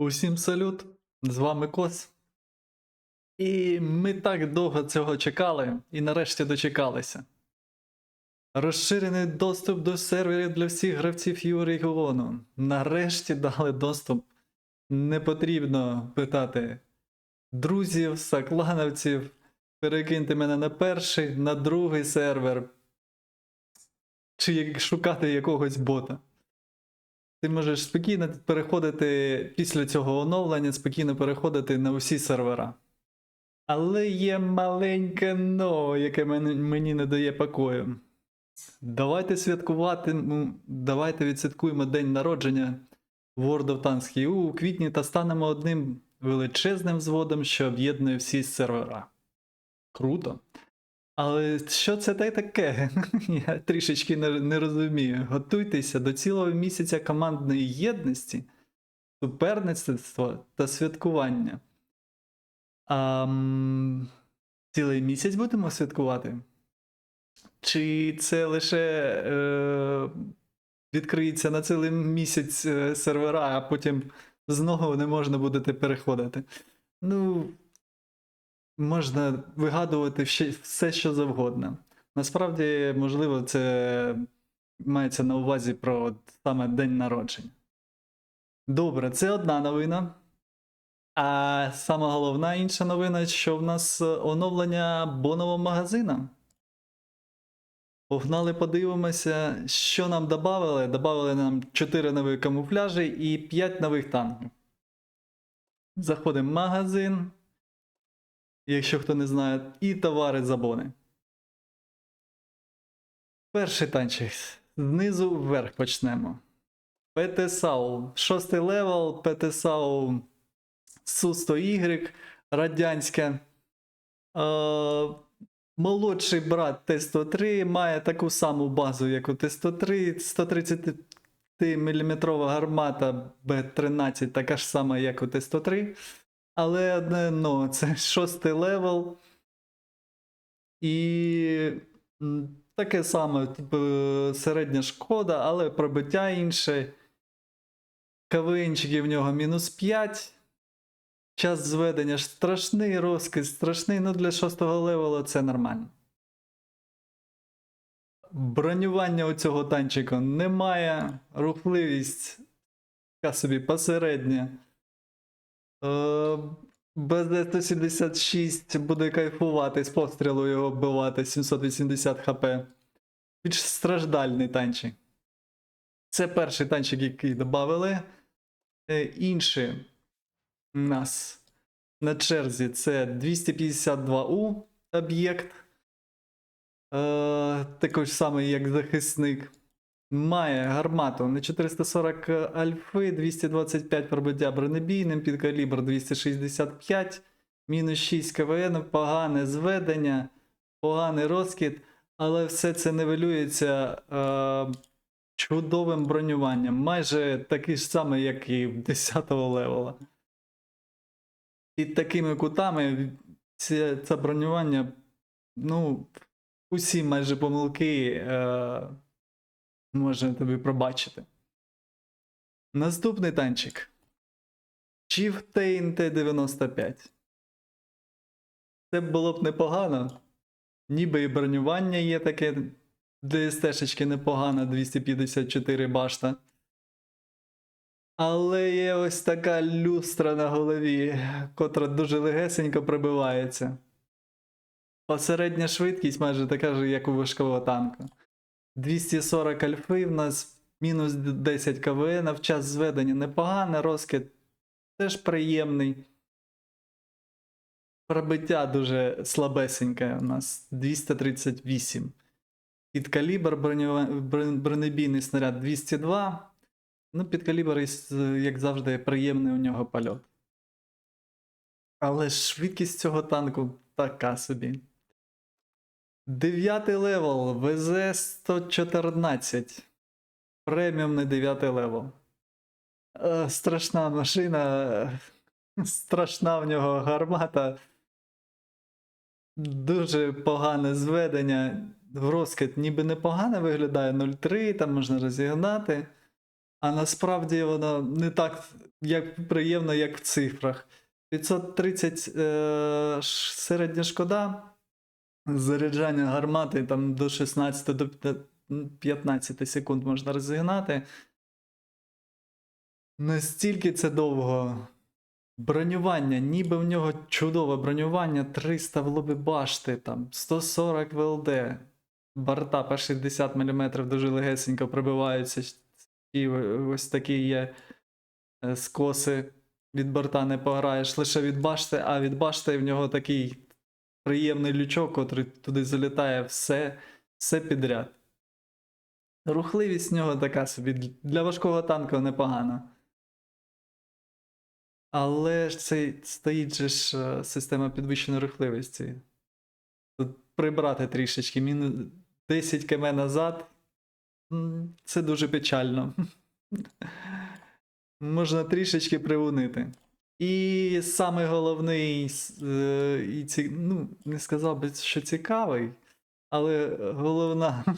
Усім салют! З вами Кос. І ми так довго цього чекали, і нарешті дочекалися. Розширений доступ до серверів для всіх гравців Ю регіону. Нарешті дали доступ. Не потрібно питати друзів, соклановців. Перекиньте мене на перший, на другий сервер. Чи шукати якогось бота. Ти можеш спокійно переходити після цього оновлення, спокійно переходити на усі сервера. Але є маленьке но, яке мені, не дає покою. Давайте святкувати, давайте відсвяткуємо день народження World of Tanks EU у квітні та станемо одним величезним взводом, що об'єднує всі сервера. Круто. Але що це та таке? Я трішечки не, не розумію. Готуйтеся до цілого місяця командної єдності, суперництва та святкування. А, цілий місяць будемо святкувати? Чи це лише е, відкриється на цілий місяць е, сервера, а потім знову не можна буде переходити? Ну, можна вигадувати все, що завгодно. Насправді, можливо, це мається на увазі про саме день народження. Добре, це одна новина. А сама головна інша новина, що в нас оновлення бонового магазина. Погнали, подивимося, що нам додали. Добавили нам 4 нові камуфляжі і 5 нових танків. Заходимо в магазин якщо хто не знає, і товари за бони. Перший танчик. Знизу вверх почнемо. ПТСАУ. Шостий левел, ПТСАУ Су-100Y, радянське. Е, молодший брат Т-103 має таку саму базу, як у Т-103. 130 мм гармата Б-13, така ж сама, як у Т-103. Але но, це шостий левел. І таке саме, типу, середня шкода, але пробиття інше. КВНчики в нього мінус 5. Час зведення страшний, розкид страшний, ну для шостого левелу це нормально. Бронювання у цього танчика немає. Рухливість така собі посередня. Е, БЗ-176 буде кайфувати з пострілу його вбивати 780 хп. Більш страждальний танчик. Це перший танчик, який додали. Інші у нас на черзі це 252У об'єкт. Е, такий самий, як захисник. Має гармату на 440 альфи, 225 пробиття бронебійним, під калібр 265, мінус 6 КВН, погане зведення, поганий розкид, але все це нивелюється е, чудовим бронюванням. Майже такий ж самий, як і в 10 левела. Під такими кутами це, це бронювання, ну, усі майже помилки. Е, Можна тобі пробачити. Наступний танчик. Chieftain T95. Це було б непогано. Ніби і бронювання є таке. ДСТ-шечки непогано, 254 башта. Але є ось така люстра на голові, котра дуже легесенько пробивається. Посередня швидкість майже така ж, як у важкого танка. 240 альфи в нас мінус 10 КВН, в час зведення непогане, розкид теж приємний. Пробиття дуже слабесеньке у нас 238. Під калібр бронебійний снаряд 202. Ну, під калібр, як завжди, приємний у нього польот. Але швидкість цього танку така собі. Дев'ятий левел ВЗ-114. Преміумний дев'ятий левел. Е, страшна машина. Страшна в нього гармата. Дуже погане зведення. В розкид ніби непогано виглядає 0,3, там можна розігнати. А насправді воно не так як приємно, як в цифрах. 530 е, середня шкода. Заряджання гармати там до 16 до 15 секунд можна розігнати. Настільки це довго. Бронювання, ніби в нього чудове бронювання, 300 в лобі башти, там 140 ВЛД. Борта по 60 мм дуже легесенько пробиваються. І ось такі є е, скоси. Від борта не пограєш лише від башти, а від башти в нього такий приємний лючок, котрий туди залітає все, все підряд. Рухливість в нього така собі. Для важкого танка непогана. Але ж це стоїть же ж е, система підвищеної рухливості. Тут прибрати трішечки, мінус 10 км назад. Це дуже печально. Можна трішечки приунити. І саме головний, е, і ці, ну, не сказав би, що цікавий, але головна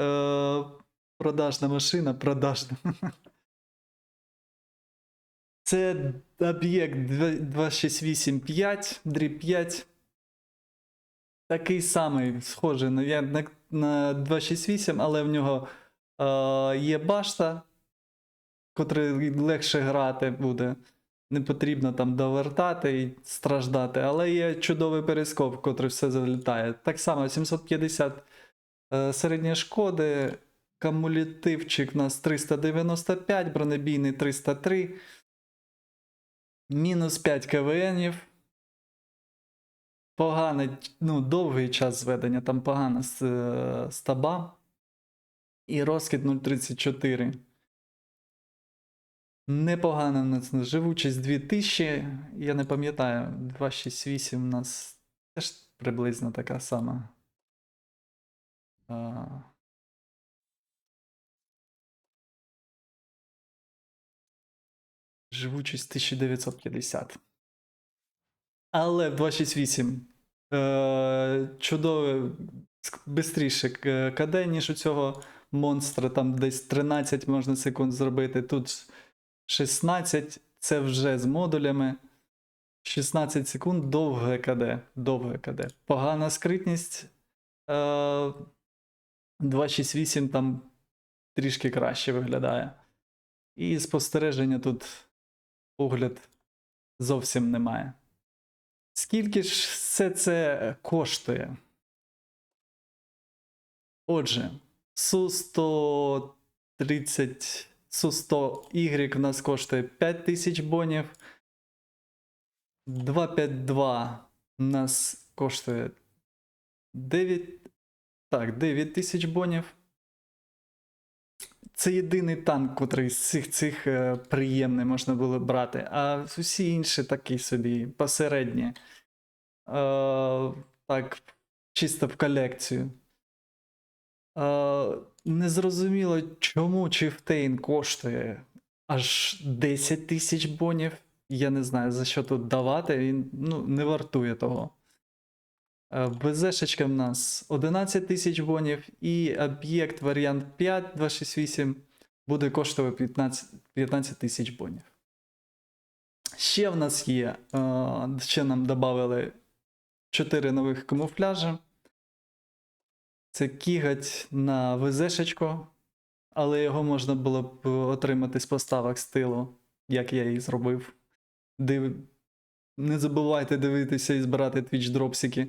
е, продажна машина, продажна. Це об'єкт 2685, дріб 5. Такий самий, схожий на, на, на 268, але в нього е, є башта, котрий легше грати буде. Не потрібно там довертати і страждати, але є чудовий перископ, котрий все залітає. Так само 750 е, середньої шкоди, кумулятивчик у нас 395, бронебійний 303. Мінус 5 КВНів. Поганий, ну, довгий час зведення, там погана е, стаба. І розкид 0,34. Непогана в живучість 2000. Я не пам'ятаю, 268 у нас теж приблизно така сама. А... Живучість 1950. Але 268 е, чудове, швидше КД, ніж у цього монстра. Там десь 13 можна секунд зробити. Тут 16 це вже з модулями. 16 секунд довге КД. Довге КД. Погана скритність. Е, 268 там трішки краще виглядає. І спостереження тут погляд зовсім немає. Скільки ж все це коштує? Отже, Су-130, Су-100Y в нас коштує 5000 бонів. 252 у нас коштує 9. Так, 9000 бонів. Це єдиний танк, котрий з цих цих е, приємний можна було брати, а усі інші такі собі посередні. Е, так, чисто в колекцію. Е, незрозуміло, чому Chieftain коштує аж 10 тисяч бонів. Я не знаю, за що тут давати, він ну, не вартує того. Е, БЗшечка в нас 11 тисяч бонів, і об'єкт варіант 5 268 буде коштувати 15 15 тисяч бонів. Ще в нас є, е, ще нам додали 4 нових камуфляжі. Це кігать на ВЗшечку, але його можна було б отримати з поставок стилу, як я і зробив. Див... Не забувайте дивитися і збирати твіч дропсики.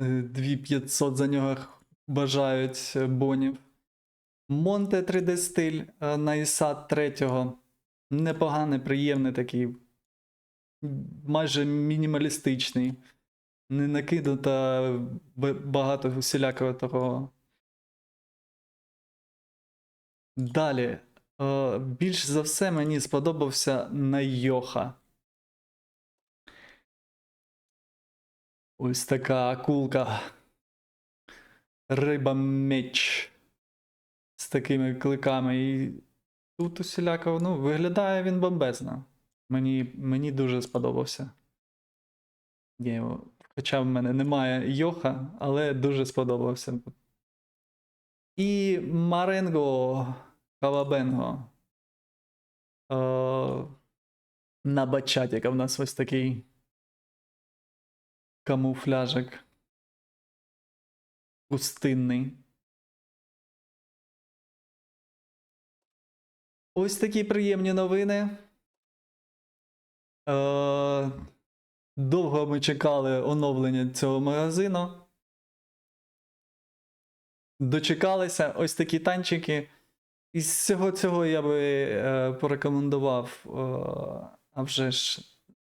2500 за нього бажають е, бонів. Монте 3D стиль е, на ISAT 3. Непоганий, приємний такий. Майже мінімалістичний. Не накидата багато усілякого того. Далі. е, Більш за все мені сподобався Найоха. Ось така акулка. Риба меч. З такими кликами. І тут усіляко, ну, виглядає він бомбезно. Мені, мені дуже сподобався. Я його, хоча в мене немає Йоха, але дуже сподобався. І Маренго Кавабенго. на бачатіка в нас ось такий камуфляжик. Пустинний. Ось такі приємні новини. Е, довго ми чекали оновлення цього магазину. Дочекалися ось такі танчики. Із всього цього я би е, порекомендував е, а вже ж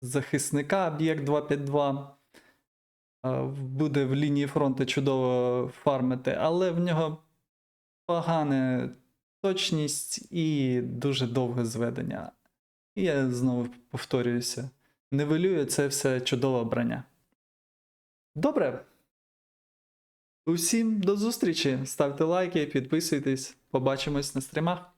захисника об'єкт 252. Е, буде в лінії фронту чудово фармити, але в нього погана точність і дуже довге зведення. І я знову повторююся: нивелює це все чудове обрання. Добре. Усім до зустрічі. Ставте лайки, підписуйтесь. Побачимось на стрімах.